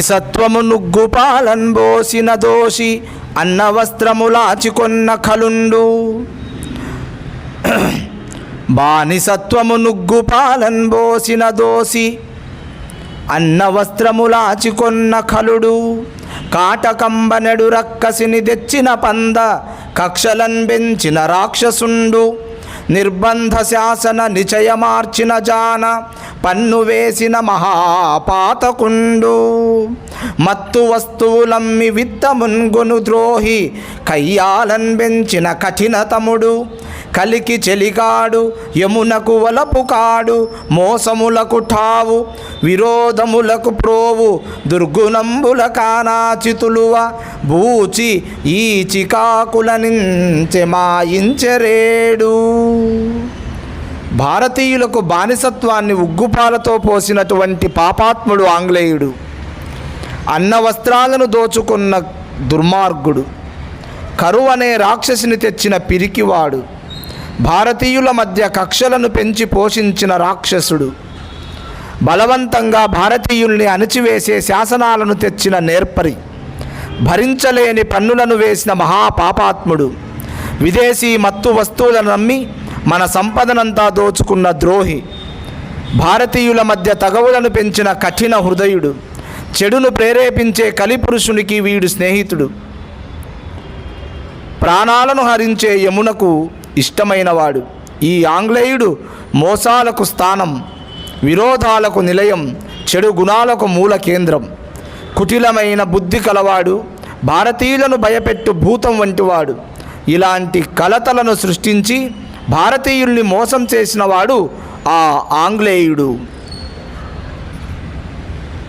సత్వము నుగ్గు పాలన్బోసిన దోషి అన్న వస్త్రములాచికొన్న కలుండు బానిసత్వము నుగ్గుపాలన్ బోసిన దోసి అన్న వస్త్రములాచికొన్న కలుడు కాటకంబనెడు రక్కసిని తెచ్చిన పంద కక్షలన్ పెంచిన రాక్షసుండు. నిర్బంధ శాసన నిచయమార్చిన జాన పన్ను వేసిన మహాపాతకుండు. మత్తు వస్తువులమ్మి విత్తమున్గొను ద్రోహి కయ్యాలన్ పెంచిన కఠినతముడు కలికి చెలికాడు యమునకు వలపు కాడు మోసములకు ఠావు విరోధములకు ప్రోవు దుర్గుణంబుల కానాచితులువ బూచి ఈ చికాకుల నించె మాయించెరేడు భారతీయులకు బానిసత్వాన్ని ఉగ్గుపాలతో పోసినటువంటి పాపాత్ముడు ఆంగ్లేయుడు. అన్న వస్త్రాలను దోచుకున్న దుర్మార్గుడు. కరువు అనే రాక్షసిని తెచ్చిన పిరికివాడు. భారతీయుల మధ్య కక్షలను పెంచి పోషించిన రాక్షసుడు. బలవంతంగా భారతీయుల్ని అణిచివేసే శాసనాలను తెచ్చిన నేర్పరి. భరించలేని పన్నులను వేసిన మహాపాపాత్ముడు. విదేశీ మత్తు వస్తువులను నమ్మి మన సంపదనంతా దోచుకున్న ద్రోహి భారతీయుల మధ్య తగవులను పెంచిన కఠిన హృదయుడు చెడును ప్రేరేపించే కలిపురుషునికి వీడు స్నేహితుడు. ప్రాణాలను హరించే యమునకు ఇష్టమైనవాడు. ఈ ఆంగ్లేయుడు మోసాలకు స్థానం విరోధాలకు నిలయం చెడు గుణాలకు మూల కేంద్రం. కుటిలమైన బుద్ధి కలవాడు భారతీయులను భయపెట్టు భూతం వంటివాడు. ఇలాంటి కలతలను సృష్టించి భారతీయుల్ని మోసం చేసినవాడు ఆ ఆంగ్లేయుడు.